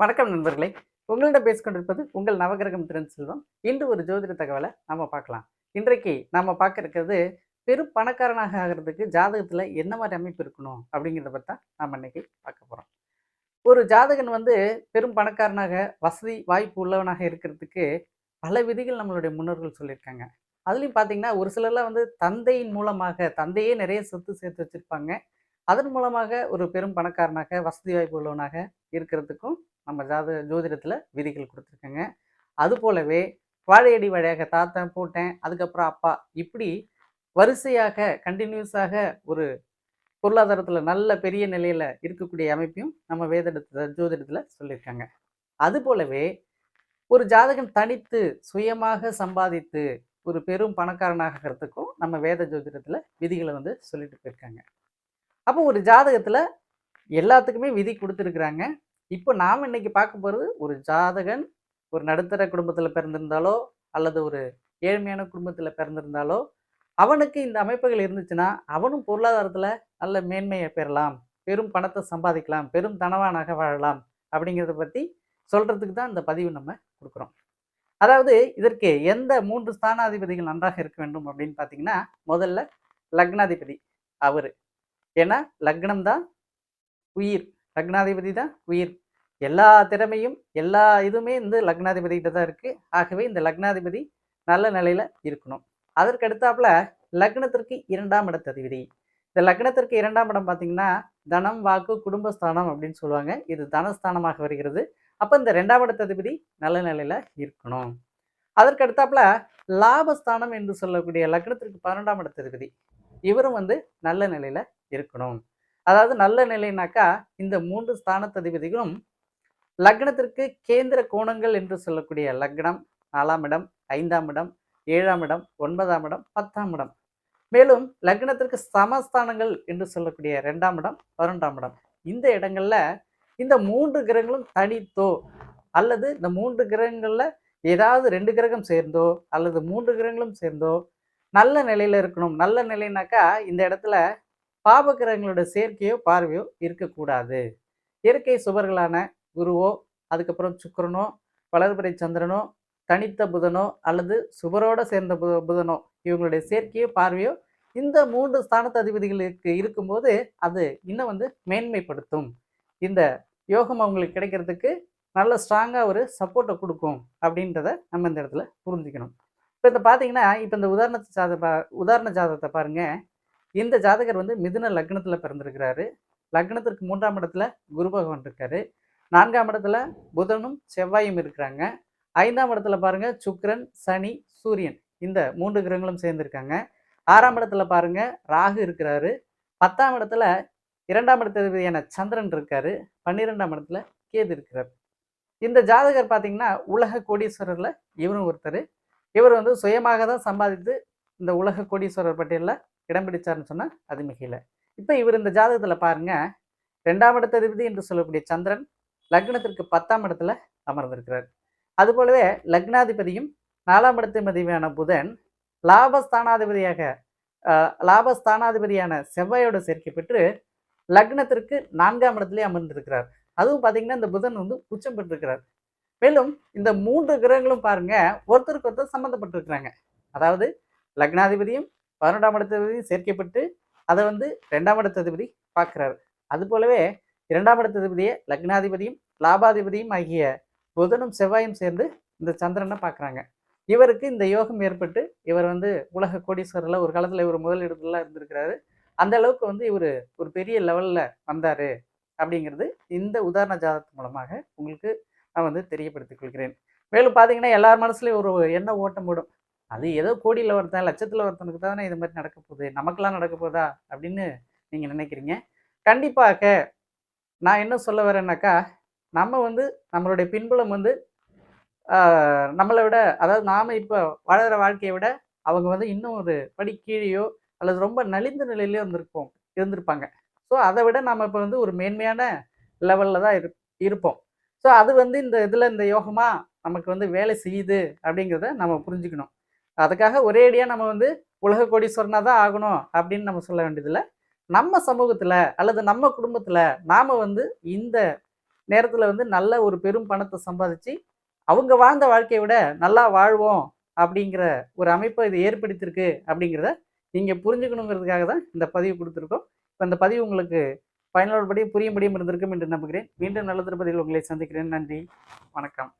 வணக்கம் நண்பர்களே. உங்களிடம் பேசிக்கொண்டிருப்பது உங்கள் நவகிரகம் திறன் செல்வம் இன்று ஒரு ஜோதிட தகவலை நம்ம பார்க்கலாம். இன்றைக்கு நம்ம பார்க்க இருக்கிறது பெரும் பணக்காரனாக ஆகிறதுக்கு ஜாதகத்தில் என்ன மாதிரி அமைப்பு இருக்கணும் அப்படிங்கிறத பற்றி தான் நம்ம இன்னைக்கு பார்க்க போகிறோம் ஒரு ஜாதகன் வந்து பெரும் பணக்காரனாக வசதி வாய்ப்பு உள்ளவனாக இருக்கிறதுக்கு பல விதிகள் நம்மளுடைய முன்னோர்கள் சொல்லியிருக்காங்க. அதுலேயும் பார்த்தீங்கன்னா ஒரு சிலர்லாம் வந்து தந்தையின் மூலமாக தந்தையே நிறைய சொத்து சேர்த்து வச்சுருப்பாங்க. அதன் மூலமாக ஒரு பெரும் பணக்காரனாக வசதி வாய்ப்பு உள்ளவனாக இருக்கிறதுக்கும் நம்ம ஜாத ஜோதிடத்தில் விதிகள் கொடுத்துருக்கோங்க. அது போலவே வாழையடி வழியாக தாத்தன் பூட்டேன். அதுக்கப்புறம் அப்பா இப்படி வரிசையாக கண்டினியூஸாக ஒரு பொருளாதாரத்தில் நல்ல பெரிய நிலையில் இருக்கக்கூடிய அமைப்பையும் நம்ம வேதத்தில் ஜோதிடத்தில் சொல்லியிருக்காங்க. அது போலவே ஒரு ஜாதகன் தனித்து சுயமாக சம்பாதித்து ஒரு பெரும் பணக்காரனாகிறதுக்கும் நம்ம வேத ஜோதிடத்தில் விதிகளை வந்து சொல்லிட்டு போயிருக்காங்க. அப்போ ஒரு ஜாதகத்தில் எல்லாத்துக்குமே விதி கொடுத்துருக்குறாங்க. இப்போ நாம் இன்னைக்கு பார்க்க போகிறது ஒரு ஜாதகன் ஒரு நடுத்தர குடும்பத்தில் பிறந்திருந்தாலோ அல்லது ஒரு ஏழ்மையான குடும்பத்தில் பிறந்திருந்தாலோ அவனுக்கு இந்த அமைப்புகள் இருந்துச்சுன்னா அவனும் பொருளாதாரத்தில் நல்ல மேன்மையை பெறலாம் பெரும் பணத்தை சம்பாதிக்கலாம் பெரும் தனவானாக வாழலாம் அப்படிங்கிறத பற்றி சொல்கிறதுக்கு தான் இந்த பதிவு நம்ம கொடுக்குறோம். அதாவது இதற்கு எந்த மூன்று ஸ்தானாதிபதிகள் நன்றாக இருக்க வேண்டும் அப்படின்னு பார்த்தீங்கன்னா முதல்ல லக்னாதிபதி அவர். ஏன்னா லக்னம் தான் உயிர். லக்னாதிபதி தான் உயிர். எல்லா திறமையும் எல்லா இதுவுமே இந்த லக்னாதிபதிகிட்ட தான் இருக்குது ஆகவே இந்த லக்னாதிபதி நல்ல நிலையில் இருக்கணும். அதற்கு அடுத்தாப்புல லக்னத்திற்கு இரண்டாம் இடத்ததிபதி இந்த லக்னத்திற்கு இரண்டாம் இடம் பார்த்தீங்கன்னா தனம் வாக்கு குடும்பஸ்தானம் அப்படின்னு சொல்லுவாங்க. இது தனஸ்தானமாக வருகிறது. அப்போ இந்த ரெண்டாம் இடத்ததிபதி நல்ல நிலையில் இருக்கணும். அதற்கு அடுத்தாப்புல லாபஸ்தானம் என்று சொல்லக்கூடிய லக்னத்திற்கு பன்னெண்டாம் இடத்ததிபதி இவரும் வந்து நல்ல நிலையில் இருக்கணும். அதாவது நல்ல நிலைனாக்கா இந்த மூன்று ஸ்தானத்ததிபதிகளும் லக்னத்திற்கு கேந்திர கோணங்கள் என்று சொல்லக்கூடிய லக்னம் நாலாம் இடம் ஐந்தாம் இடம் ஏழாம் இடம் ஒன்பதாம் இடம் பத்தாம் இடம். மேலும் லக்னத்திற்கு சமஸ்தானங்கள் என்று சொல்லக்கூடிய ரெண்டாம் இடம் பன்னெண்டாம் இடம். இந்த இடங்கள்ல இந்த மூன்று கிரகங்களும் தனித்தோ அல்லது இந்த மூன்று கிரகங்களில் ஏதாவது ரெண்டு கிரகம் சேர்ந்தோ அல்லது மூன்று கிரகங்களும் சேர்ந்தோ நல்ல நிலையில் இருக்கணும். நல்ல நிலைனாக்கா இந்த இடத்துல பாபகிரகங்களோட சேர்க்கையோ பார்வையோ இருக்கக்கூடாது. இயற்கை சுவர்களான குருவோ அதுக்கப்புறம் சுக்கரனோ வளர்பிறை சந்திரனோ தனித்த புதனோ அல்லது சுவரோடு சேர்ந்த பு புதனோ இவங்களுடைய சேர்க்கையோ பார்வையோ இந்த மூன்று ஸ்தானத்து அதிபதிகளுக்கு இருக்கும்போது அது இன்னும் வந்து மேன்மைப்படுத்தும். இந்த யோகம் அவங்களுக்கு கிடைக்கிறதுக்கு நல்ல ஸ்ட்ராங்காக ஒரு சப்போர்ட்டை கொடுக்கும் அப்படின்றத நம்ம இந்த இடத்துல புரிஞ்சுக்கணும். இப்போ இந்த பார்த்தீங்கன்னா இப்போ இந்த உதாரண ஜாத பா- உதாரண ஜாதகத்தை பாருங்கள் இந்த ஜாதகர் வந்து மிதுன லக்னத்தில் பிறந்திருக்கிறாரு. லக்னத்திற்கு மூன்றாம் இடத்துல குரு பகவான் இருக்காரு. நான்காம் இடத்துல புதனும் செவ்வாயும் இருக்கிறாங்க. ஐந்தாம் இடத்துல பாருங்க சுக்ரன் சனி சூரியன் இந்த மூன்று கிரகங்களும் சேர்ந்திருக்காங்க. ஆறாம் இடத்துல பாருங்க ராகு இருக்கிறாரு. பத்தாம் இடத்துல இரண்டாம் இடத்திற்கான சந்திரன் இருக்காரு. பன்னிரெண்டாம் இடத்துல கேது இருக்கிறார். இந்த ஜாதகர் பார்த்தீங்கன்னா உலக கோடீஸ்வரரில் இவரும் ஒருத்தர். இவர் வந்து சுயமாக தான் சம்பாதித்து இந்த உலக கோடீஸ்வரர் பட்டியலில் இடம் பிடிச்சாருன்னு சொன்னால் அது மிகையில். இப்போ இவர் இந்த ஜாதகத்தில் பாருங்கள் ரெண்டாம் இடத்ததிபதி என்று சொல்லக்கூடிய சந்திரன் லக்னத்திற்கு பத்தாம் இடத்துல அமர்ந்திருக்கிறார். அதுபோலவே லக்னாதிபதியும் நாலாம் இடத்ததிபதியான புதன் லாபஸ்தானாதிபதியாக லாபஸ்தானாதிபதியான செவ்வாயோட சேர்க்கை பெற்று லக்னத்திற்கு நான்காம் இடத்துலேயே அமர்ந்திருக்கிறார். அதுவும் பார்த்தீங்கன்னா இந்த புதன் வந்து உச்சம் பெற்றிருக்கிறார். மேலும் இந்த மூன்று கிரகங்களும் பாருங்க ஒருத்தருக்கு ஒருத்தர் சம்மந்தப்பட்டிருக்கிறாங்க அதாவது லக்னாதிபதியும் பன்னெண்டாம் இடத்ததிபதியும் சேர்க்கப்பட்டு அதை வந்து ரெண்டாம் இடத்ததிபதி பார்க்குறாரு. அது போலவே இரண்டாம் இடத்ததிபதியை லக்னாதிபதியும் லாபாதிபதியும் ஆகிய புதனும் செவ்வாயும் சேர்ந்து இந்த சந்திரனை பார்க்குறாங்க. இவருக்கு இந்த யோகம் ஏற்பட்டு இவர் வந்து உலக கோடீஸ்வரில் ஒரு காலத்தில் இவர் முதலிடத்துல இருந்திருக்கிறாரு. அந்த அளவுக்கு வந்து இவர் ஒரு பெரிய லெவலில் வந்தார் அப்படிங்கிறது இந்த உதாரண ஜாதகத்து மூலமாக உங்களுக்கு நான் வந்து தெரியப்படுத்திக் கொள்கிறேன். மேலும் பார்த்தீங்கன்னா எல்லார் மனசுலையும் ஒரு எண்ண ஓட்டம் போடும். அது ஏதோ கோடியில் ஒருத்தன் லட்சத்தில் ஒருத்தனுக்கு தானே இது மாதிரி நடக்க போகுது. நமக்கெல்லாம் நடக்க போதா? அப்படின்னு நீங்கள் நினைக்கிறீங்க. கண்டிப்பாக நான் என்ன சொல்ல வரேன்னாக்கா நம்ம வந்து நம்மளுடைய பின்புலம் வந்து நம்மளை விட அதாவது நாம் இப்போ வாழ்கிற வாழ்க்கையை விட அவங்க வந்து இன்னும் ஒரு படி கீழேயோ அல்லது ரொம்ப நலிந்த நிலையிலையோ இருந்திருப்போம் இருந்திருப்பாங்க. ஸோ அதை விட நம்ம இப்போ வந்து ஒரு மேன்மையான லெவலில் தான் இருப்போம். ஸோ அது வந்து இந்த இதில் இந்த யோகமாக நமக்கு வந்து வேலை செய்யுது அப்படிங்கிறத நம்ம புரிஞ்சுக்கணும். அதுக்காக ஒரே அடியாக நம்ம வந்து உலக கோடீஸ்வரனாக தான் ஆகணும் அப்படின்னு நம்ம சொல்ல வேண்டியதில்லை. நம்ம சமூகத்தில் அல்லது நம்ம குடும்பத்தில் நாம் வந்து இந்த நேரத்தில் வந்து நல்ல ஒரு பெரும் பணத்தை சம்பாதிச்சு அவங்க வாழ்ந்த வாழ்க்கையை விட நல்லா வாழ்வோம் அப்படிங்கிற ஒரு அமைப்பை இது ஏற்படுத்தியிருக்கு அப்படிங்கிறத நீங்கள் புரிஞ்சுக்கணுங்கிறதுக்காக தான் இந்த பதிவு கொடுத்துருக்கோம். இப்போ இந்த பதிவு உங்களுக்கு பயனுள்ளபடி புரியும்படியும் இருந்திருக்கும் என்று நம்புகிறேன். மீண்டும் நல்ல திருப்பதியில் உங்களை சந்திக்கிறேன். நன்றி. வணக்கம்.